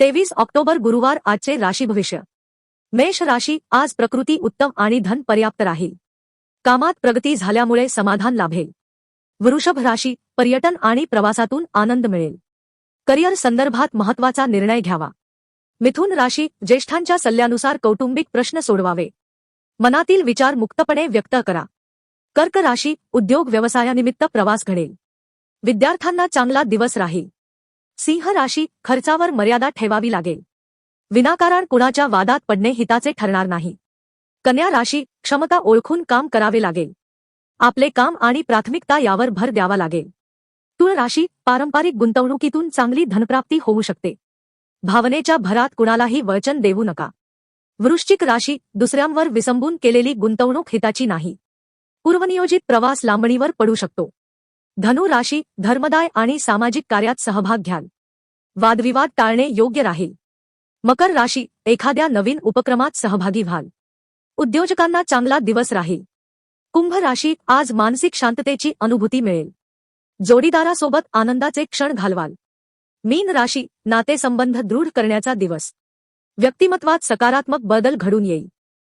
तेवीस ऑक्टोबर गुरुवार आजचे राशी भविष्य. मेष राशी आज प्रकृती उत्तम आणि धन पर्याप्त राहील. कामात प्रगती झाल्यामुळे समाधान लाभेल. वृषभ राशी पर्यटन आणि प्रवासातून आनंद मिळेल. करिअर संदर्भात महत्त्वाचा निर्णय घ्यावा. मिथुन राशी ज्येष्ठांच्या सल्ल्यानुसार कौटुंबिक प्रश्न सोडवावे. मनातील विचार मुक्तपणे व्यक्त करा. कर्क राशी उद्योग व्यवसायानिमित्त प्रवास घडेल. विद्यार्थ्यांना चांगला दिवस राहील. सिंह राशी खर्चावर मर्यादा ठेवावी लागेल. विनाकारण कुणाच्या वादात पडणे हिताचे ठरणार नाही. कन्या राशी क्षमता ओळखून काम करावे लागेल. आपले काम आणि प्राथमिकता यावर भर द्यावा लागेल. तुळ राशी पारंपरिक गुंतवणुकीतून चांगली धनप्राप्ती होऊ शकते. भावनेच्या भरात कुणालाही वचन देऊ नका. वृश्चिक राशी दुसऱ्यांवर विसंबून केलेली गुंतवणूक हिताची नाही. पूर्वनियोजित प्रवास लांबणीवर पडू शकतो. धनु राशी धर्मदाय आणि सामाजिक कार्यात सहभाग घ्याल. वादविवाद टाळणे योग्य राहील. मकर राशी एखाद्या नवीन उपक्रमात सहभागी व्हाल. उद्योजकांना चांगला दिवस राहील. कुंभ राशी आज मानसिक शांततेची अनुभूती मिळेल. जोडीदारासोबत आनंदाचे क्षण घालवाल. मीन राशी नातेसंबंध दृढ करण्याचा दिवस. व्यक्तिमत्वात सकारात्मक बदल घडून येईल.